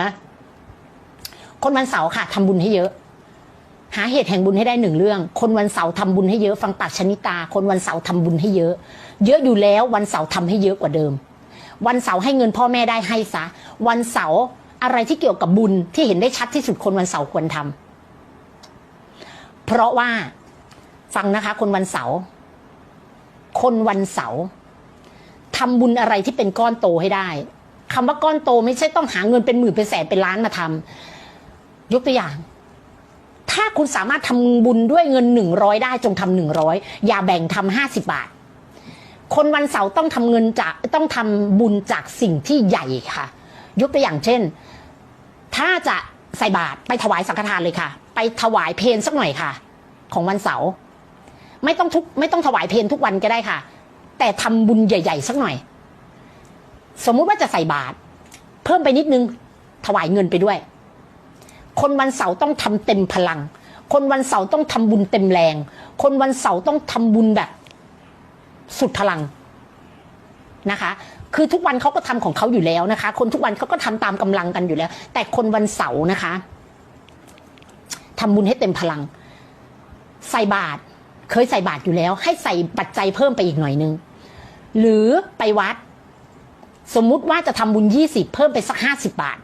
นะคนวันเสาร์ค่ะทำบุญให้เยอะ หาเหตุแห่งบุญให้ได้หนึ่งเรื่อง คนวันเสาร์ทำบุญให้เยอะฟังปากชนิตา คนวันเสาร์ทำบุญให้เยอะ เยอะอยู่แล้ววันเสาร์ทำให้เยอะกว่าเดิม วันเสาร์ให้เงินพ่อแม่ได้ให้ซะ วันเสาร์อะไรที่เกี่ยวกับบุญที่เห็นได้ชัดที่สุดคนวันเสาร์ควรทำเพราะว่าฟังนะคะ คนวันเสาร์คนวันเสาร์ทำบุญอะไรที่เป็นก้อนโตให้ได้ คำว่าก้อนโตไม่ใช่ต้องหาเงินเป็นหมื่นเป็นแสนเป็นล้านมาทำยกตัวอย่าง ถ้าคุณสามารถทำบุญด้วยเงินหนึ่งร้อยได้จงทำหนึ่งร้อยอย่าแบ่งทำห้าสิบบาท คนวันเสาร์ต้องทำเงินจากต้องทำบุญจากสิ่งที่ใหญ่ค่ะ ยกตัวอย่างเช่น ถ้าจะใส่บาตรไปถวายสังฆทานเลยค่ะ ไปถวายเพลสักหน่อยค่ะ ของวันเสาร์ไม่ต้องทุกไม่ต้องถวายเพลทุกวันก็ได้ค่ะ แต่ทำบุญใหญ่ ๆ สักหน่อย สมมุติว่าจะใส่บาตรเพิ่มไปนิดนึงถวายเงินไปด้วย คนวันเสาร์ต้องทำเต็มพลัง คนวันเสาร์ต้องทำบุญเต็มแรง คนวันเสาร์ต้องทำบุญแบบ สุดพลังนะคะ คือทุกวันเขาก็ทำของเขาอยู่แล้วนะคะ คนทุกวันเขาก็ทำตามกำลังกันอยู่แล้ว แต่คนวันเสาร์นะคะทำบุญให้เต็มพลัง ใส่บาตรเคยใส่บาตรอยู่แล้ว ให้ใส่ปัจจัยเพิ่มไปอีกหน่อยนึง หรือไปวัด สมมุติว่าจะทำบุญ 20 เพิ่มไปสัก 50 บาท